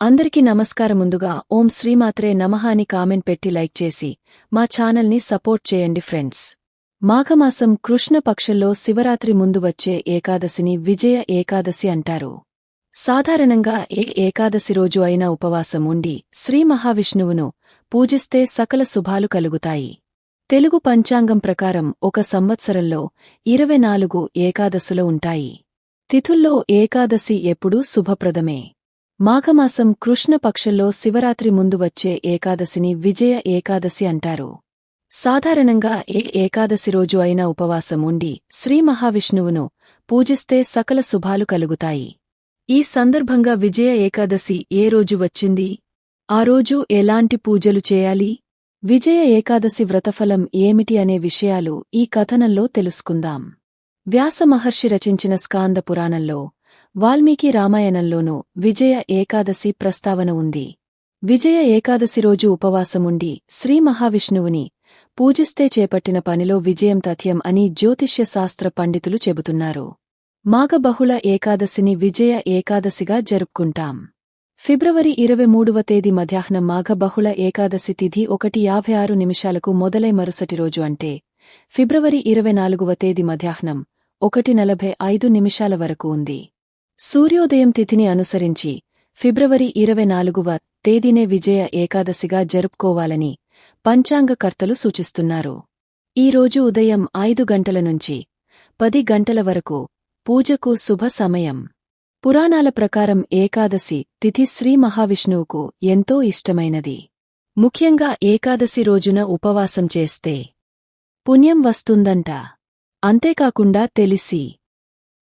అందరికీ నమస్కారం ముందుగా ఓం శ్రీమాత్రే నమః అని కామెంట్ పెట్టి లైక్ చేసి మా ఛానల్ని సపోర్ట్ చేయండి ఫ్రెండ్స్. మాఘమాసం కృష్ణ పక్షంలో శివరాత్రి ముందు వచ్చే ఏకాదశిని విజయ ఏకాదశి అంటారు. సాధారణంగా ఏ ఏకాదశి రోజు అయినా ఉపవాసం ఉండి శ్రీ మహావిష్ణువును పూజిస్తే సకల శుభాలు కలుగుతాయి. తెలుగు పంచాంగం ప్రకారం ఒక సంవత్సరంలో ఇరవై నాలుగు ఏకాదశులు ఉంటాయి. తిథుల్లో ఏకాదశి ఎప్పుడూ శుభప్రదమే. మాఘమాసం కృష్ణపక్షంలో శివరాత్రి ముందు వచ్చే ఏకాదశిని విజయ ఏకాదశి అంటారు. సాధారణంగా ఏ ఏకాదశి రోజు అయినా ఉపవాసం ఉండి శ్రీ మహావిష్ణువును పూజిస్తే సకల శుభాలు కలుగుతాయి. ఈ సందర్భంగా విజయ ఏకాదశి ఏ రోజు వచ్చింది? ఆ రోజు ఎలాంటి పూజలు చేయాలి? విజయ ఏకాదశి వ్రతఫలం ఏమిటి అనే విషయాలు ఈ కథనంలో తెలుసుకుందాం. వ్యాస మహర్షి రచించిన స్కాంద పురాణంలో వాల్మీకి రామాయణంలోనూ విజయ ఏకాదశి ప్రస్తావన ఉంది. విజయ ఏకాదశి రోజు ఉపవాసముండి శ్రీ మహావిష్ణువుని పూజిస్తే చేపట్టిన పనిలో విజయం తథ్యం అని జ్యోతిష్య శాస్త్ర పండితులు చెబుతున్నారు. మాఘబహుళ ఏకాదశిని విజయ ఏకాదశిగా జరుపుకుంటాం. ఫిబ్రవరి ఇరవై మూడవ తేదీ మధ్యాహ్నం మాఘబహుళ ఏకాదశి తిథి ఒకటి యాభై ఆరు నిమిషాలకు మొదలై మరుసటి రోజు అంటే ఫిబ్రవరి ఇరవై నాలుగవ తేదీ మధ్యాహ్నం ఒకటి నలభై ఐదు నిమిషాల వరకు ఉంది. సూర్యోదయం తిథిని అనుసరించి ఫిబ్రవరి ఇరవై నాలుగువ తేదీనే విజయ ఏకాదశిగా జరుపుకోవాలని పంచాంగకర్తలు సూచిస్తున్నారు. ఈరోజు ఉదయం ఐదు గంటల నుంచి పది గంటల వరకు పూజకు శుభ సమయం. పురాణాల ప్రకారం ఏకాదశి తిథి శ్రీ మహావిష్ణువుకు ఎంతో ఇష్టమైనది. ముఖ్యంగా ఏకాదశి రోజున ఉపవాసం చేస్తే పుణ్యం వస్తుందంట. అంతేకాకుండా తెలిసి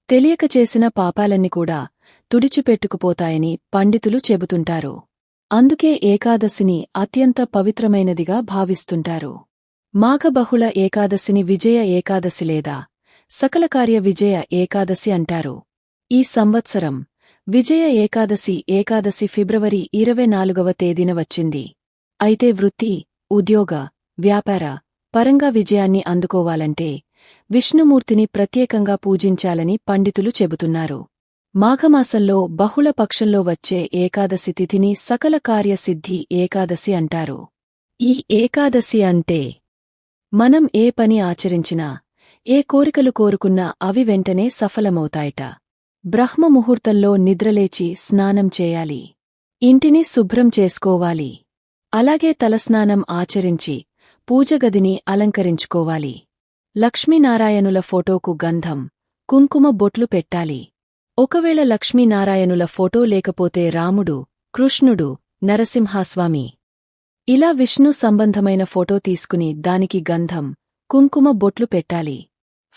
తెలియక చేసిన పాపాలన్నీ కూడా తుడిచిపెట్టుకుపోతాయని పండితులు చెబుతుంటారు. అందుకే ఏకాదశిని అత్యంత పవిత్రమైనదిగా భావిస్తుంటారు. మాఘబహుళ ఏకాదశిని విజయ ఏకాదశి లేదా సకలకార్య విజయ ఏకాదశి అంటారు. ఈ సంవత్సరం విజయ ఏకాదశి ఏకాదశి ఫిబ్రవరి ఇరవై నాలుగవ తేదీన వచ్చింది. అయితే వృత్తి ఉద్యోగ వ్యాపార పరంగా విజయాన్ని అందుకోవాలంటే విష్ణుమూర్తిని ప్రత్యేకంగా పూజించాలని పండితులు చెబుతున్నారు. మాఘమాసంలో బహుళ పక్షంలో వచ్చే ఏకాదశి తిథిని సకల కార్యసిద్ధి ఏకాదశి అంటారు. ఈ ఏకాదశి అంటే మనం ఏ పని ఆచరించినా ఏ కోరికలు కోరుకున్నా అవి వెంటనే సఫలమవుతాయట. బ్రహ్మముహూర్తంలో నిద్రలేచి స్నానం చేయాలి. ఇంటిని శుభ్రం చేసుకోవాలి. అలాగే తలస్నానం ఆచరించి పూజగదిని అలంకరించుకోవాలి. లక్ష్మీనారాయణుల ఫోటోకు గంధం కుంకుమ బొట్లు పెట్టాలి. ఒకవేళ లక్ష్మీనారాయణుల ఫోటో లేకపోతే రాముడు కృష్ణుడు నరసింహాస్వామి. ఇలా విష్ణు సంబంధమైన ఫోటో తీసుకుని దానికి గంధం కుంకుమ బొట్లు పెట్టాలి.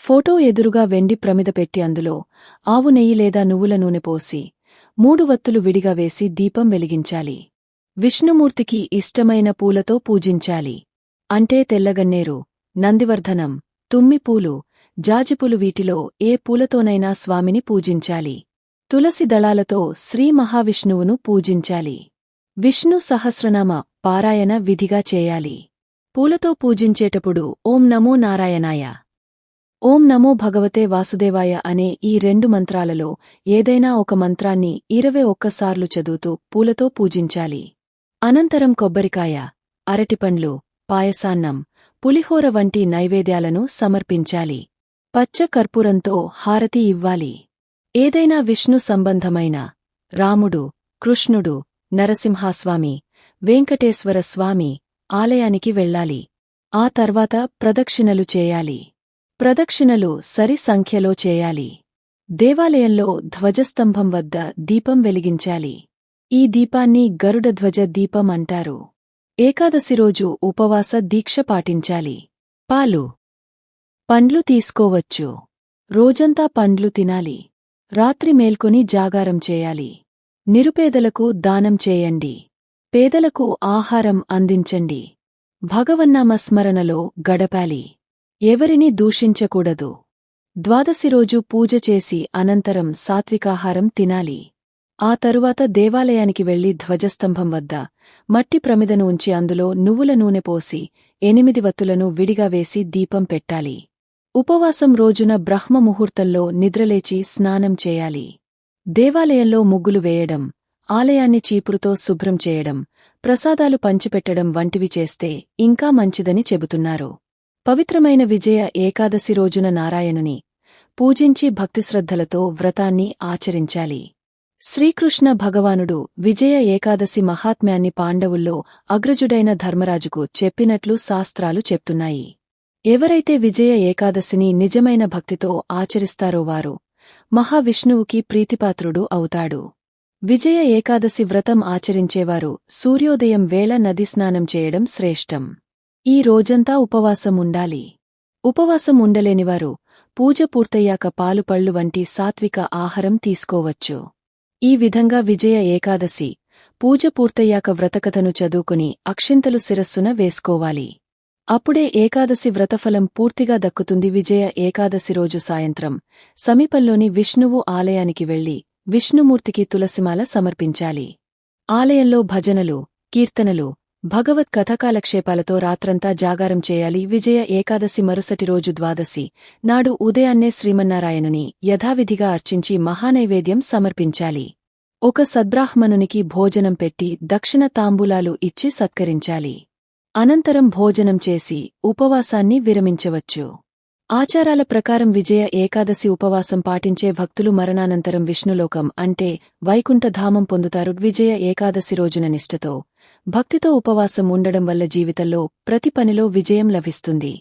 ఫోటో ఎదురుగా వెండి ప్రమిద పెట్టి అందులో ఆవు నెయ్యి లేదా నువ్వుల నూనె పోసి మూడు వత్తులు విడిగా వేసి దీపం వెలిగించాలి. విష్ణుమూర్తికి ఇష్టమైన పూలతో పూజించాలి. అంటే తెల్లగన్నేరు నందివర్ధనం తుమ్మిపూలు జాజిపూలు వీటిలో ఏ పూలతోనైనా స్వామిని పూజించాలి. తులసి దళాలతో శ్రీ మహావిష్ణువును పూజించాలి. విష్ణు సహస్రనామ పారాయణ విధిగా చేయాలి. పూలతో పూజించేటప్పుడు ఓం నమో నారాయణాయ. ఓం నమో భగవతే వాసుదేవాయ అనే ఈ రెండు మంత్రాలలో ఏదైనా ఒక మంత్రాన్ని ఇరవై ఒక్కసార్లు చదువుతూ పూలతో పూజించాలి. అనంతరం కొబ్బరికాయ అరటిపండ్లు పాయసాన్నం పులిహోర వంటి నైవేద్యాలను సమర్పించాలి. పచ్చ కర్పూరంతో హారతి ఇవ్వాలి. ఏదైనా విష్ణు సంబంధమైన రాముడు కృష్ణుడు నరసింహాస్వామి వెంకటేశ్వర స్వామి ఆలయానికి వెళ్ళాలి. ఆ తర్వాత ప్రదక్షిణలు చేయాలి. ప్రదక్షిణలు సరి సంఖ్యలో చేయాలి. దేవాలయంలో ధ్వజస్తంభం వద్ద దీపం వెలిగించాలి. ఈ దీపాన్ని గరుడధ్వజ దీపం అంటారు. ఏకాదశి రోజు ఉపవాస దీక్ష పాటించాలి. పాలు. పండ్లు తీసుకోవచ్చు. రోజంతా పండ్లు తినాలి. రాత్రి మేల్కొని జాగారం చేయాలి. నిరుపేదలకు దానం చేయండి. పేదలకు ఆహారం అందించండి. భగవన్నామస్మరణలో గడపాలి. ఎవరిని దూషించకూడదు. ద్వాదశి రోజు పూజ చేసి అనంతరం సాత్వికాహారం తినాలి. ఆ తరువాత దేవాలయానికి వెళ్ళి ధ్వజస్తంభం వద్ద మట్టి ప్రమిదను ఉంచి అందులో నువ్వుల నూనె పోసి ఎనిమిది వత్తులను విడిగా వేసి దీపం పెట్టాలి. ఉపవాసం రోజున బ్రహ్మముహూర్తంలో నిద్రలేచి స్నానం చేయాలి. దేవాలయంలో ముగ్గులు వేయడం ఆలయాన్ని చీపురుతో శుభ్రం చేయడం ప్రసాదాలు పంచిపెట్టడం వంటివి చేస్తే ఇంకా మంచిదని చెబుతున్నారు. పవిత్రమైన విజయ ఏకాదశి రోజున నారాయణుని పూజించి భక్తిశ్రద్ధలతో వ్రతాన్ని ఆచరించాలి. శ్రీకృష్ణ భగవానుడు విజయ ఏకాదశి మహాత్మ్యాన్ని పాండవుల్లో అగ్రజుడైన ధర్మరాజుకు చెప్పినట్లు శాస్త్రాలు చెప్తున్నాయి. ఎవరైతే విజయ ఏకాదశిని నిజమైన భక్తితో ఆచరిస్తారో వారు మహావిష్ణువుకి ప్రీతిపాత్రుడు అవుతాడు. విజయ ఏకాదశి వ్రతం ఆచరించేవారు సూర్యోదయం వేళ నది స్నానం చేయడం శ్రేష్టం. ఈ రోజంతా ఉపవాసం ఉండాలి. ఉపవాసం ఉండలేనివారు పూజ పూర్తయ్యాక పాలుపళ్ళు వంటి సాత్విక ఆహారం తీసుకోవచ్చు. ఈ విధంగా విజయ ఏకాదశి పూజ పూర్తయ్యాక వ్రతకథను చదువుకుని అక్షింతలు శిరస్సున వేసుకోవాలి. అప్పుడే ఏకాదశి వ్రతఫలం పూర్తిగా దక్కుతుంది. విజయ ఏకాదశి రోజు సాయంత్రం సమీపంలోని విష్ణువు ఆలయానికి వెళ్ళి విష్ణుమూర్తికి తులసిమాల సమర్పించాలి. ఆలయంలో భజనలు కీర్తనలు భగవత్ కథకాలక్షేపాలతో రాత్రంతా జాగారం చేయాలి. విజయ ఏకాదశి మరుసటి రోజు ద్వాదశి. నాడు ఉదయాన్నే శ్రీమన్నారాయణుని యథావిధిగా అర్చించి మహానైవేద్యం సమర్పించాలి. ఒక సద్బ్రాహ్మణునికి భోజనం పెట్టి దక్షిణ తాంబూలాలు ఇచ్చి సత్కరించాలి. అనంతరం భోజనం చేసి ఉపవాసాన్ని విరమించవచ్చు. ఆచారాల ప్రకారం విజయ ఏకాదశి ఉపవాసం పాటించే భక్తులు మరణానంతరం విష్ణులోకం అంటే వైకుంఠధామం పొందుతారు. విజయ ఏకాదశి రోజున నిష్ఠతో భక్తితో ఉపవాసం ఉండడం వల్ల జీవితంలో ప్రతి పనిలో విజయం లభిస్తుంది.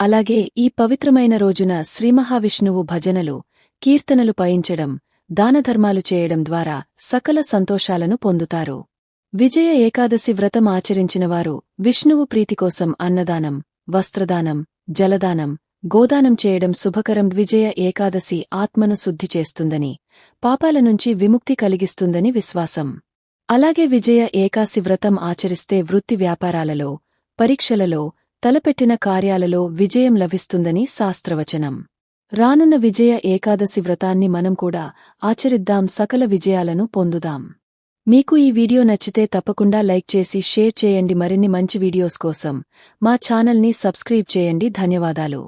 అలాగే ఈ పవిత్రమైన రోజున శ్రీమహావిష్ణువు భజనలు కీర్తనలు పయించడం దానధర్మాలు చేయడం ద్వారా సకల సంతోషాలను పొందుతారు. విజయ ఏకాదశి వ్రతం ఆచరించినవారు విష్ణువు ప్రీతికోసం అన్నదానం వస్త్రదానం జలదానం గోదానం చేయడం శుభకరం విజయ ఏకాదశి ఆత్మను శుద్ధి చేస్తుందని పాపాల నుంచి విముక్తి కలిగిస్తుందని విశ్వాసం. అలాగే విజయ ఏకాశి వ్రతం ఆచరిస్తే వృత్తి వ్యాపారాలలో పరీక్షలలో తలపెట్టిన కార్యాలలో విజయం లభిస్తుందని శాస్త్రవచనం. రానున్న విజయ ఏకాదశి వ్రతాన్ని మనం కూడా ఆచరిద్దాం సకల విజయాలను పొందుదాం. మీకు ఈ వీడియో నచ్చితే తప్పకుండా లైక్ చేసి షేర్ చేయండి. మరిన్ని మంచి వీడియోస్ కోసం మా ఛానల్ని సబ్స్క్రైబ్ చేయండి. ధన్యవాదాలు.